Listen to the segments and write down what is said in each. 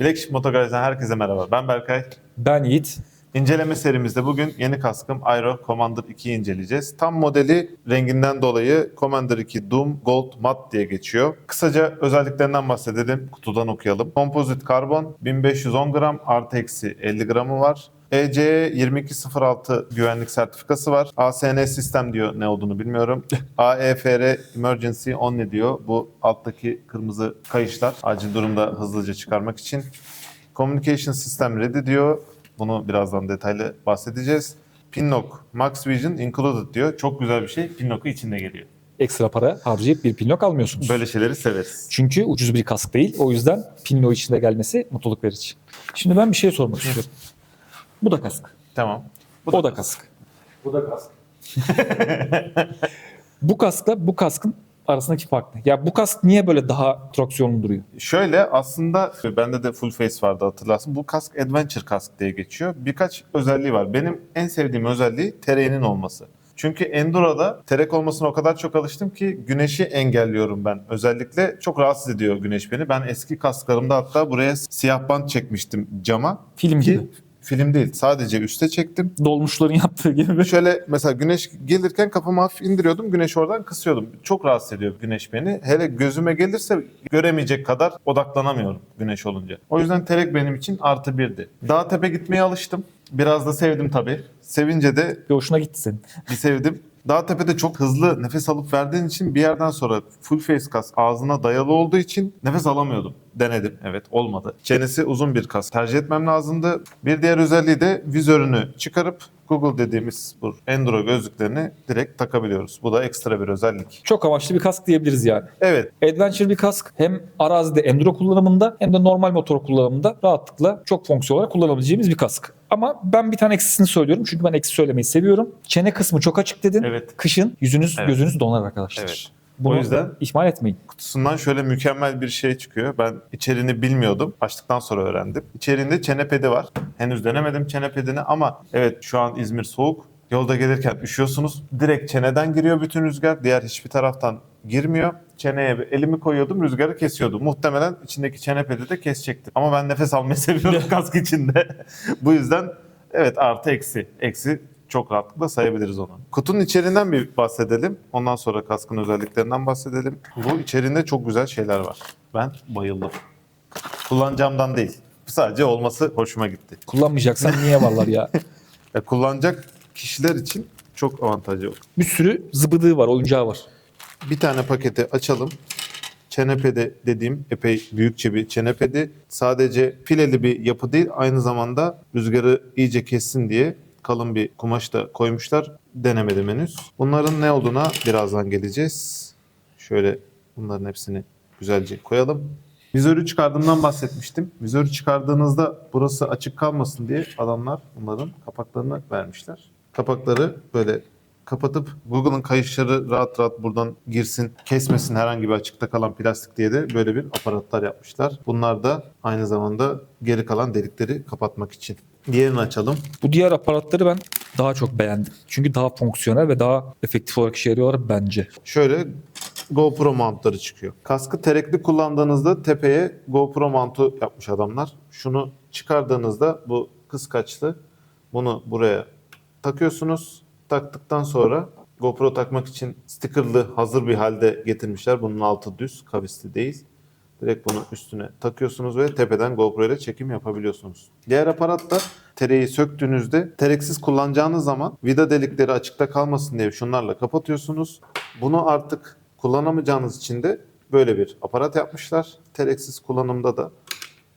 Black Motogaraj'dan herkese merhaba. Ben Berkay. Ben Yiğit. İnceleme serimizde bugün yeni kaskım Aero Commander 2'yi inceleyeceğiz. Tam modeli renginden dolayı Commander 2 Doom Gold Matte diye geçiyor. Kısaca özelliklerinden bahsedelim. Kutudan okuyalım. Kompozit karbon 1510 gram artı eksi 50 gramı var. E ECE 2206 güvenlik sertifikası var. ASN sistem diyor ne olduğunu bilmiyorum. AEFR Emergency Only diyor. Bu alttaki kırmızı kayışlar acil durumda hızlıca çıkarmak için. Communication System Ready diyor. Bunu birazdan detaylı bahsedeceğiz. Pinlock Max Vision Included diyor. Çok güzel bir şey. Pinlock'u içinde geliyor. Ekstra para harcayıp bir pinlok almıyorsunuz. Böyle şeyleri severiz. Çünkü ucuz bir kask değil. O yüzden pinlo içinde gelmesi mutluluk verici. Şimdi ben bir şey sormak istiyorum. Bu da kask. Tamam. o da kask. Bu da kask. Bu kaskla bu kaskın arasındaki fark ne? Ya bu kask niye böyle daha traksiyonlu duruyor? Şöyle aslında bende de full face vardı hatırlarsın. Bu kask Adventure kask diye geçiyor. Birkaç özelliği var. Benim en sevdiğim özelliği tereğinin olması. Çünkü Enduro'da terek olmasına o kadar çok alıştım ki güneşi engelliyorum ben. Özellikle çok rahatsız ediyor güneş beni. Ben eski kasklarımda hatta buraya siyah bant çekmiştim cama. Film Ki gibi. Film değil sadece üste çektim. Dolmuşların yaptığı gibi. Şöyle mesela güneş gelirken kafamı hafif indiriyordum. Güneşi oradan kısıyordum. Çok rahatsız ediyor güneş beni. Hele gözüme gelirse göremeyecek kadar odaklanamıyorum güneş olunca. O yüzden terek benim için artı birdi. Dağ tepe gitmeye alıştım. Biraz da sevdim tabii. Sevince de Bir hoşuna gitti senin. bir sevdim. Dağ tepede çok hızlı nefes alıp verdiğin için bir yerden sonra full face kask ağzına dayalı olduğu için nefes alamıyordum. Denedim. Evet olmadı. Çenesi uzun bir kask tercih etmem lazımdı. Bir diğer özelliği de vizörünü çıkarıp Google dediğimiz bu Enduro gözlüklerini direkt takabiliyoruz. Bu da ekstra bir özellik. Çok amaçlı bir kask diyebiliriz yani. Evet Adventure bir kask hem arazide enduro kullanımında hem de normal motor kullanımında rahatlıkla çok fonksiyon olarak kullanabileceğimiz bir kask. Ama ben bir tane eksisini söylüyorum çünkü ben eksi söylemeyi seviyorum. Çene kısmı çok açık dedin. Evet. Kışın yüzünüz Evet. gözünüz donar arkadaşlar. Evet. Bunu O yüzden- ihmal etmeyin. kutusundan şöyle mükemmel bir şey çıkıyor. Ben içeriğini bilmiyordum. Açtıktan sonra öğrendim. İçeriğinde çene pedi var. Henüz denemedim çene pedini ama evet şu an İzmir soğuk. Yolda gelirken üşüyorsunuz. Direkt çeneden giriyor bütün rüzgar. Diğer hiçbir taraftan girmiyor. Çeneye elimi koyuyordum rüzgarı kesiyordu. Muhtemelen içindeki çene pedi de kesecekti. Ama ben nefes almayı seviyorum kask içinde. Bu yüzden evet artı eksi. Eksi çok rahatlıkla sayabiliriz onu. Kutunun içeriğinden bir bahsedelim. Ondan sonra kaskın özelliklerinden bahsedelim. Bu içeriğinde çok güzel şeyler var. Ben bayıldım. Kullanacağımdan değil. Sadece olması hoşuma gitti. Kullanmayacaksan niye varlar ya? Ya kullanacak kişiler için çok avantajlı olur. Bir sürü zıbıdığı var, oyuncağı var. Bir tane paketi açalım. Çenepede dediğim epey büyükçe bir çenepedi. Sadece fileli bir yapı değil aynı zamanda rüzgarı iyice kessin diye kalın bir kumaş da koymuşlar. Denemedim henüz. Bunların ne olduğuna birazdan geleceğiz. Şöyle bunların hepsini güzelce koyalım. Vizörü çıkardığımdan bahsetmiştim. Vizörü çıkardığınızda burası açık kalmasın diye adamlar bunların kapaklarını vermişler. Kapakları böyle kapatıp Google'ın kayışları rahat rahat buradan girsin, kesmesin herhangi bir açıkta kalan plastik diye de böyle bir aparatlar yapmışlar. Bunlar da aynı zamanda geri kalan delikleri kapatmak için. Diğerini açalım. Bu diğer aparatları ben daha çok beğendim. Çünkü daha fonksiyonel ve daha efektif olarak işe yarıyorlar bence. Şöyle GoPro mountları çıkıyor. Kaskı terekli kullandığınızda tepeye GoPro mountu yapmış adamlar. Şunu çıkardığınızda bu kıskaçlı bunu buraya takıyorsunuz. Taktıktan sonra GoPro takmak için stickerlı hazır bir halde getirmişler. Bunun altı düz, kavisli değil. Direkt bunu üstüne takıyorsunuz ve tepeden GoPro ile çekim yapabiliyorsunuz. Diğer aparat da tereyi söktüğünüzde tereksiz kullanacağınız zaman vida delikleri açıkta kalmasın diye şunlarla kapatıyorsunuz. Bunu artık kullanamayacağınız için de böyle bir aparat yapmışlar. Tereksiz kullanımda da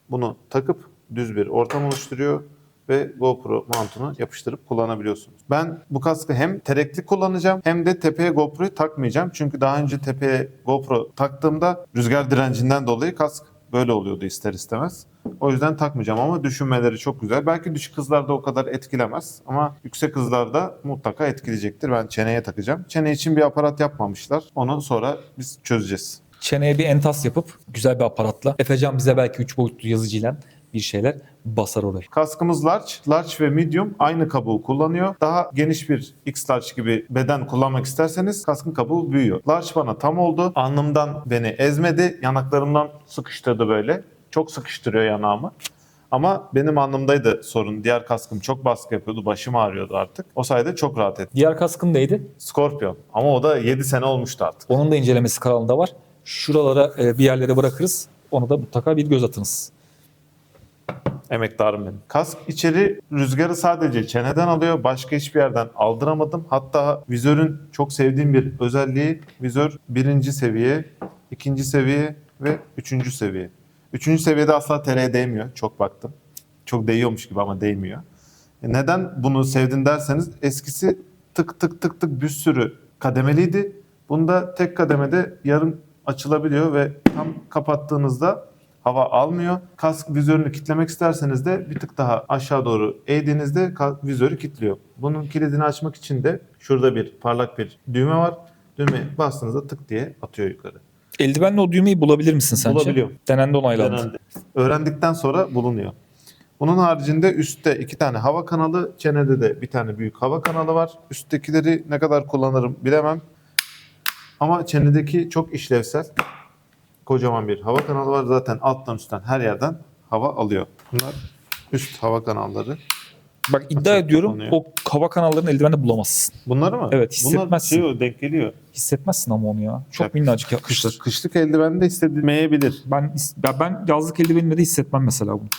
bunu takıp düz bir ortam oluşturuyor ve GoPro mountunu yapıştırıp kullanabiliyorsunuz. Ben bu kaskı hem terekli kullanacağım hem de tepeye GoPro'yu takmayacağım. Çünkü daha önce tepeye GoPro taktığımda rüzgar direncinden dolayı kask böyle oluyordu ister istemez. O yüzden takmayacağım ama düşünmeleri çok güzel. Belki düşük hızlarda o kadar etkilemez ama yüksek hızlarda mutlaka etkileyecektir. Ben çeneye takacağım. Çene için bir aparat yapmamışlar. Onu sonra biz çözeceğiz. Çeneye bir entas yapıp güzel bir aparatla. Efecan bize belki 3 boyutlu yazıcıyla bir şeyler basar oraya. Kaskımız large, large ve medium aynı kabuğu kullanıyor. Daha geniş bir X large gibi beden kullanmak isterseniz kaskın kabuğu büyüyor. Large bana tam oldu. Alnımdan beni ezmedi, yanaklarımdan sıkıştırdı böyle. Çok sıkıştırıyor yanağımı. Ama benim anlamdaydı sorun. Diğer kaskım çok baskı yapıyordu. Başım ağrıyordu artık. O sayede çok rahat ettim. Diğer kaskın neydi? Scorpion. Ama o da 7 sene olmuştu artık. Onun da incelemesi kanalında var. Şuralara e, bir yerlere bırakırız. Ona da mutlaka bir göz atınız. Emektarım benim. Kask içeri rüzgarı sadece çeneden alıyor. Başka hiçbir yerden aldıramadım. Hatta vizörün çok sevdiğim bir özelliği vizör birinci seviye, ikinci seviye ve üçüncü seviye. Üçüncü seviyede asla tereye değmiyor. Çok baktım. Çok değiyormuş gibi ama değmiyor. E Neden bunu sevdin derseniz eskisi tık tık tık tık bir sürü kademeliydi. Bunda tek kademede yarım açılabiliyor ve tam kapattığınızda hava almıyor. Kask vizörünü kitlemek isterseniz de bir tık daha aşağı doğru eğdiğinizde vizörü kilitliyor. Bunun kilidini açmak için de şurada bir parlak bir düğme var. Düğmeye bastığınızda tık diye atıyor yukarı. Eldivenle o düğmeyi bulabilir misin sence? Bulabiliyorum. Denendi onaylandı. Denendi. Öğrendikten sonra bulunuyor. Bunun haricinde üstte iki tane hava kanalı, çenede de bir tane büyük hava kanalı var. Üsttekileri ne kadar kullanırım bilemem. Ama çenedeki çok işlevsel. Kocaman bir hava kanalı var. Zaten alttan üstten her yerden hava alıyor. Bunlar üst hava kanalları. Bak iddia Açık ediyorum kapanıyor. o hava kanallarını eldivende bulamazsın. Bunları mı? Evet, Bunlar hissetmezsin. şey o, denk geliyor. Hissetmezsin ama onu ya. Çok Ya, minnacık yapmışlar. Kışlık, kışlık eldivende hissedilmeyebilir. Ben, ya ben yazlık eldivenimle de hissetmem mesela bunu.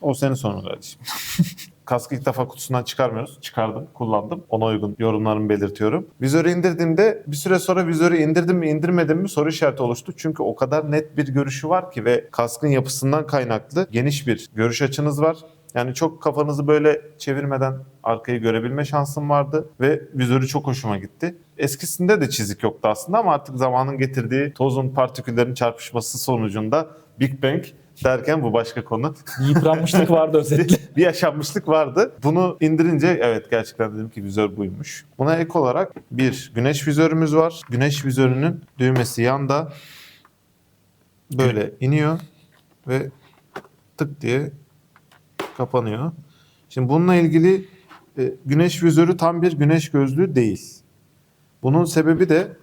O senin sorunun kardeşim. Kaskı ilk defa kutusundan çıkarmıyoruz. Çıkardım, kullandım. Ona uygun yorumlarımı belirtiyorum. Vizörü indirdiğimde bir süre sonra vizörü indirdim mi indirmedim mi soru işareti oluştu. Çünkü o kadar net bir görüşü var ki ve kaskın yapısından kaynaklı geniş bir görüş açınız var. Yani çok kafanızı böyle çevirmeden arkayı görebilme şansım vardı ve vizörü çok hoşuma gitti. Eskisinde de çizik yoktu aslında ama artık zamanın getirdiği tozun partiküllerin çarpışması sonucunda Big Bang derken bu başka konu. Yıpranmışlık vardı özetle. bir yaşanmışlık vardı. Bunu indirince evet gerçekten dedim ki vizör buymuş. Buna ek olarak bir güneş vizörümüz var. Güneş vizörünün düğmesi yanda böyle iniyor ve tık diye kapanıyor. Şimdi bununla ilgili e, güneş vizörü tam bir güneş gözlüğü değil. Bunun sebebi de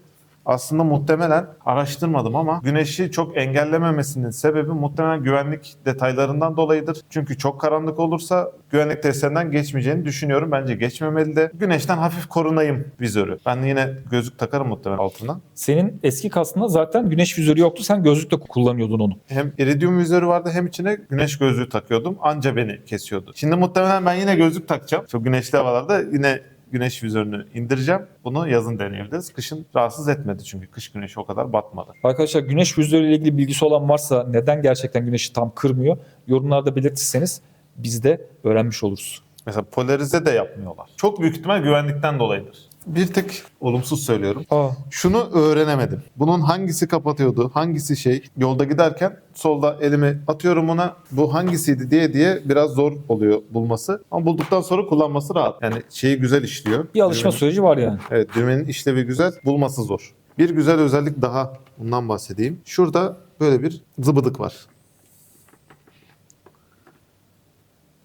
aslında muhtemelen araştırmadım ama güneşi çok engellememesinin sebebi muhtemelen güvenlik detaylarından dolayıdır. Çünkü çok karanlık olursa güvenlik testlerinden geçmeyeceğini düşünüyorum. Bence geçmemeli de. Güneşten hafif korunayım vizörü. Ben yine gözlük takarım muhtemelen altına. Senin eski kaskında zaten güneş vizörü yoktu. Sen gözlükle kullanıyordun onu. Hem iridium vizörü vardı hem içine güneş gözlüğü takıyordum. Anca beni kesiyordu. Şimdi muhtemelen ben yine gözlük takacağım. Çok güneşli havalarda yine güneş vizörünü indireceğim. Bunu yazın deneyebiliriz. Kışın rahatsız etmedi çünkü kış güneşi o kadar batmadı. Arkadaşlar güneş vizörü ile ilgili bilgisi olan varsa neden gerçekten güneşi tam kırmıyor? Yorumlarda belirtirseniz biz de öğrenmiş oluruz. Mesela polarize de yapmıyorlar. Çok büyük ihtimal güvenlikten dolayıdır. Bir tek olumsuz söylüyorum. Aa, Şunu öğrenemedim. Bunun hangisi kapatıyordu, hangisi şey? Yolda giderken solda elimi atıyorum ona. Bu hangisiydi diye diye biraz zor oluyor bulması. Ama bulduktan sonra kullanması rahat. Yani şeyi güzel işliyor. bir alışma Düğmenin- süreci var yani. Evet düğmenin işlevi güzel, bulması zor. Bir güzel özellik daha bundan bahsedeyim. Şurada böyle bir zıbıdık var.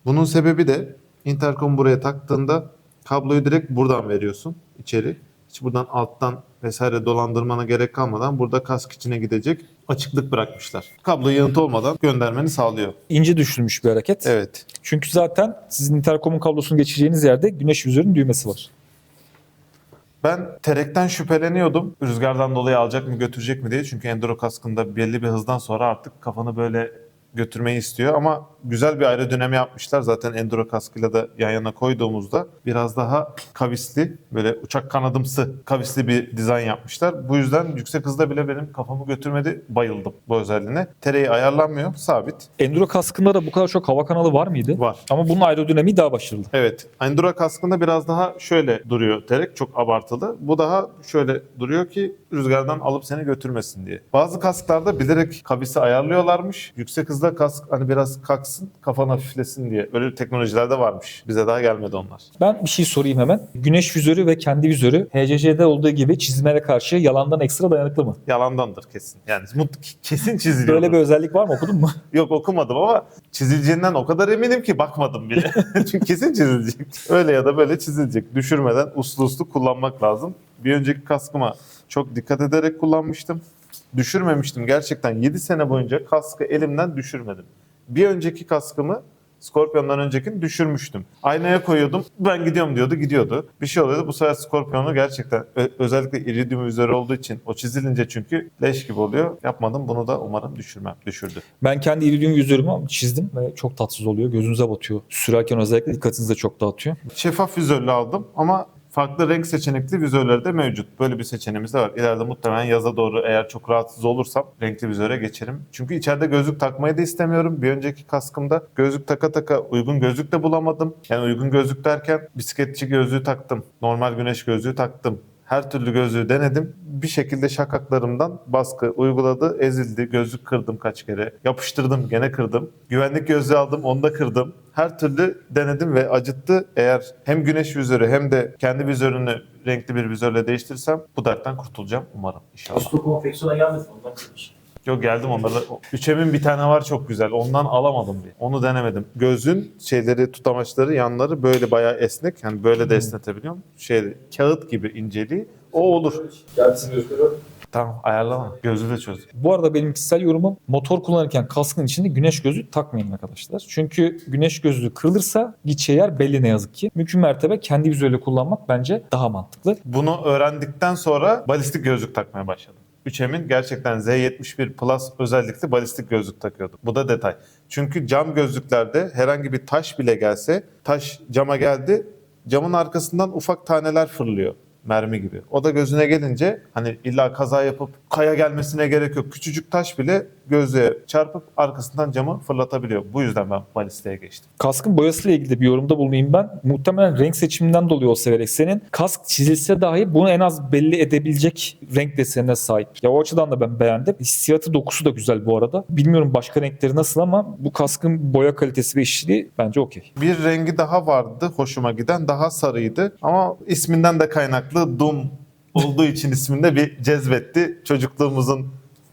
Bunun sebebi de interkom buraya taktığında kabloyu direkt buradan veriyorsun içeri. Hiç buradan alttan vesaire dolandırmana gerek kalmadan burada kask içine gidecek açıklık bırakmışlar. Kablo yanıt olmadan göndermeni sağlıyor. İnce düşürülmüş bir hareket. Evet. Çünkü zaten sizin interkomun kablosunu geçireceğiniz yerde güneş vizörünün düğmesi var. Ben terekten şüpheleniyordum. Rüzgardan dolayı alacak mı götürecek mi diye. Çünkü enduro kaskında belli bir hızdan sonra artık kafanı böyle götürmeyi istiyor. Ama güzel bir aerodinami yapmışlar. Zaten enduro kaskıyla da yan yana koyduğumuzda biraz daha kavisli, böyle uçak kanadımsı kavisli bir dizayn yapmışlar. Bu yüzden yüksek hızda bile benim kafamı götürmedi. Bayıldım bu özelliğine. Tereyi ayarlanmıyor, sabit. Enduro kaskında da bu kadar çok hava kanalı var mıydı? Var. Ama bunun aerodinamiği daha başarılı. Evet. Enduro kaskında biraz daha şöyle duruyor terek. Çok abartılı. Bu daha şöyle duruyor ki rüzgardan alıp seni götürmesin diye. Bazı kasklarda bilerek kavisi ayarlıyorlarmış. Yüksek hızda kask hani biraz kalksın kafan hafiflesin diye. Öyle teknolojiler de varmış. Bize daha gelmedi onlar. Ben bir şey sorayım hemen. Güneş vizörü ve kendi vizörü HCC'de olduğu gibi çizmelere karşı yalandan ekstra dayanıklı mı? Yalandandır kesin. Yani mut- kesin çiziliyor. Böyle bir özellik var mı okudun mu? Yok okumadım ama çizileceğinden o kadar eminim ki bakmadım bile. Çünkü kesin çizilecek. Öyle ya da böyle çizilecek. Düşürmeden uslu uslu kullanmak lazım. Bir önceki kaskıma çok dikkat ederek kullanmıştım. düşürmemiştim. Gerçekten 7 sene boyunca kaskı elimden düşürmedim. Bir önceki kaskımı Scorpion'dan öncekini düşürmüştüm. Aynaya koyuyordum. Ben gidiyorum diyordu. Gidiyordu. Bir şey oluyordu. Bu sefer Scorpion'u gerçekten özellikle iridium üzeri olduğu için o çizilince çünkü leş gibi oluyor. Yapmadım. Bunu da umarım düşürmem. Düşürdü. Ben kendi iridium yüzörümü çizdim ve çok tatsız oluyor. Gözünüze batıyor. Sürerken özellikle dikkatinizi de çok dağıtıyor. Şeffaf vizörlü aldım ama farklı renk seçenekli vizörleri de mevcut. Böyle bir seçeneğimiz de var. İleride muhtemelen yaza doğru eğer çok rahatsız olursam renkli vizöre geçerim. Çünkü içeride gözlük takmayı da istemiyorum. Bir önceki kaskımda gözlük taka taka uygun gözlük de bulamadım. Yani uygun gözlük derken bisikletçi gözlüğü taktım. Normal güneş gözlüğü taktım. Her türlü gözlüğü denedim. Bir şekilde şakaklarımdan baskı uyguladı, ezildi. Gözlük kırdım kaç kere. Yapıştırdım, gene kırdım. Güvenlik gözlüğü aldım, onu da kırdım. Her türlü denedim ve acıttı. Eğer hem güneş vizörü hem de kendi vizörünü renkli bir vizörle değiştirirsem bu dertten kurtulacağım umarım inşallah. Usta konfeksiyona gelmedi ondan kırmış. Yok geldim onlara. Üçemin bir tane var çok güzel. Ondan alamadım bir. Onu denemedim. Gözün şeyleri, tutamaçları, yanları böyle bayağı esnek. Yani böyle de esnetebiliyorum. Şey, kağıt gibi inceliği. O olur. Gelsin gösteriyor. Tamam ayarlama. Gözü de çöz. Bu arada benim kişisel yorumum motor kullanırken kaskın içinde güneş gözlüğü takmayın arkadaşlar. Çünkü güneş gözlüğü kırılırsa gideceği yer belli ne yazık ki. Mümkün mertebe kendi vizörüyle kullanmak bence daha mantıklı. Bunu öğrendikten sonra balistik gözlük takmaya başladım. 3M'in gerçekten Z71 Plus özellikle balistik gözlük takıyordum. Bu da detay. Çünkü cam gözlüklerde herhangi bir taş bile gelse, taş cama geldi, camın arkasından ufak taneler fırlıyor mermi gibi. O da gözüne gelince hani illa kaza yapıp kaya gelmesine gerek yok. Küçücük taş bile gözlüğe çarpıp arkasından camı fırlatabiliyor. Bu yüzden ben balistiğe geçtim. Kaskın boyasıyla ilgili bir yorumda bulunayım ben. Muhtemelen renk seçiminden dolayı o severek senin. Kask çizilse dahi bunu en az belli edebilecek renk desenine sahip. Ya o açıdan da ben beğendim. Hissiyatı dokusu da güzel bu arada. Bilmiyorum başka renkleri nasıl ama bu kaskın boya kalitesi ve işçiliği bence okey. Bir rengi daha vardı hoşuma giden. Daha sarıydı. Ama isminden de kaynaklı Doom olduğu için isminde bir cezbetti. Çocukluğumuzun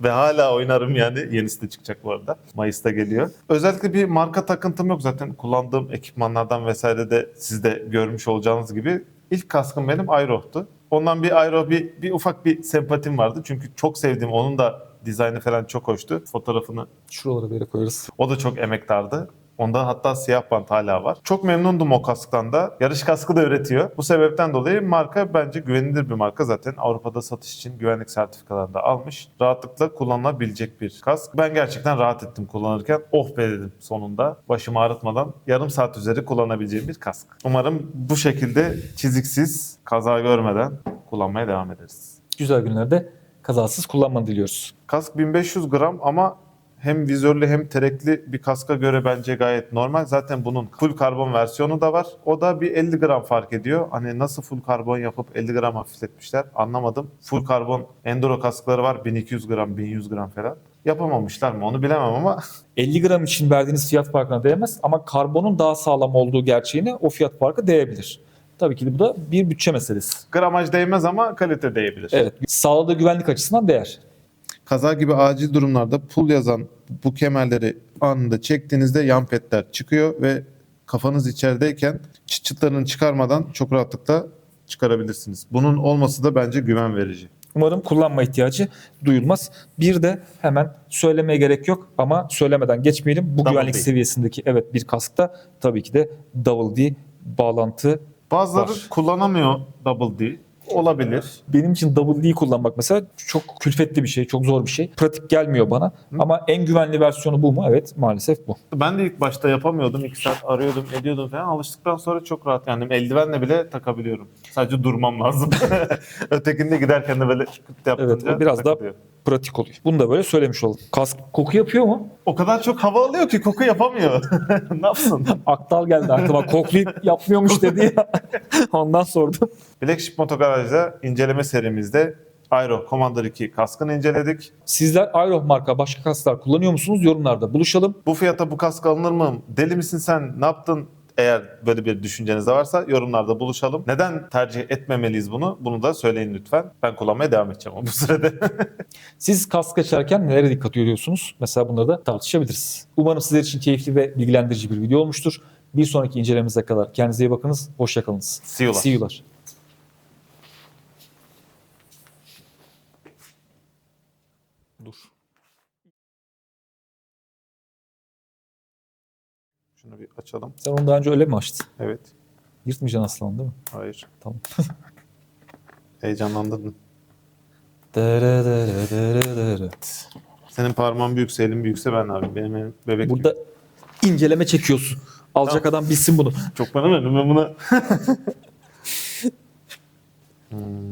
ve hala oynarım yani. Yenisi de çıkacak bu arada. Mayıs'ta geliyor. Özellikle bir marka takıntım yok zaten. Kullandığım ekipmanlardan vesaire de siz de görmüş olacağınız gibi. ilk kaskım benim Aero'tu. Ondan bir Aero bir, bir ufak bir sempatim vardı. Çünkü çok sevdiğim onun da dizaynı falan çok hoştu. Fotoğrafını Şuralara bir yere koyarız. o da çok emektardı. Onda hatta siyah bant hala var. Çok memnundum o kasktan da. Yarış kaskı da üretiyor. Bu sebepten dolayı marka bence güvenilir bir marka. Zaten Avrupa'da satış için güvenlik sertifikalarını da almış. Rahatlıkla kullanılabilecek bir kask. Ben gerçekten rahat ettim kullanırken. Oh be dedim sonunda. Başımı ağrıtmadan yarım saat üzeri kullanabileceğim bir kask. Umarım bu şekilde çiziksiz, kaza görmeden kullanmaya devam ederiz. Güzel günlerde kazasız kullanmanı diliyoruz. Kask 1500 gram ama hem vizörlü hem terekli bir kaska göre bence gayet normal. Zaten bunun full karbon versiyonu da var. O da bir 50 gram fark ediyor. Hani nasıl full karbon yapıp 50 gram hafifletmişler anlamadım. Full karbon enduro kaskları var 1200 gram 1100 gram falan. Yapamamışlar mı onu bilemem ama 50 gram için verdiğiniz fiyat farkına değmez ama karbonun daha sağlam olduğu gerçeğine o fiyat farkı değebilir. Tabii ki bu da bir bütçe meselesi. gramaj değmez ama kalite değebilir. Evet, sağladığı güvenlik açısından değer. Kaza gibi acil durumlarda pull yazan bu kemerleri anında çektiğinizde yan petler çıkıyor ve kafanız içerideyken çıt çıtlarını çıkarmadan çok rahatlıkla çıkarabilirsiniz. Bunun olması da bence güven verici. Umarım kullanma ihtiyacı duyulmaz. Bir de hemen söylemeye gerek yok ama söylemeden geçmeyelim. Bu Double güvenlik D. seviyesindeki evet bir kaskta tabii ki de Double D bağlantı Bazıları Var. kullanamıyor Double D. Olabilir. benim için Double D kullanmak mesela çok külfetli bir şey, çok zor bir şey. Pratik gelmiyor bana ama en güvenli versiyonu bu mu? Evet maalesef bu. Ben de ilk başta yapamıyordum. 2 saat arıyordum, ediyordum falan. Alıştıktan sonra çok rahat. Yani eldivenle bile takabiliyorum. Sadece durmam lazım. Ötekinde giderken de böyle kıt yapınca Evet, o biraz daha- takılıyor. Pratik oluyor. Bunu da böyle söylemiş olalım. Kask koku yapıyor mu? O kadar çok hava alıyor ki koku yapamıyor. ne yapsın? Aktal geldi aklıma. Koklayıp yapmıyormuş dedi ya. Ondan sordum. Black Sheep Motogaraj'da inceleme serimizde Aero Commander 2 kaskını inceledik. Sizler Aeroh marka başka kasklar kullanıyor musunuz? Yorumlarda buluşalım. Bu fiyata bu kask alınır mı? Deli misin sen? Ne yaptın? Eğer böyle bir düşünceniz de varsa yorumlarda buluşalım. Neden tercih etmemeliyiz bunu? Bunu da söyleyin lütfen. Ben kullanmaya devam edeceğim ama bu sürede. Siz kask açarken nelere dikkat ediyorsunuz? Mesela bunları da tartışabiliriz. Umarım sizler için keyifli ve bilgilendirici bir video olmuştur. Bir sonraki incelememize kadar kendinize iyi bakınız. Hoşçakalınız. See you'lar. See you'lar. Şunu bir açalım. Sen onu daha önce öyle mi açtın? Evet. Yırtmayacaksın aslan değil mi? Hayır. Tamam. Heyecanlandırdın. Dere dere dere dere. Senin parmağın büyükse, elin büyükse ben abi. Benim bebek Burada gibi. inceleme çekiyorsun. Alacak adam bilsin bunu. Çok bana ne? Ben buna... hmm.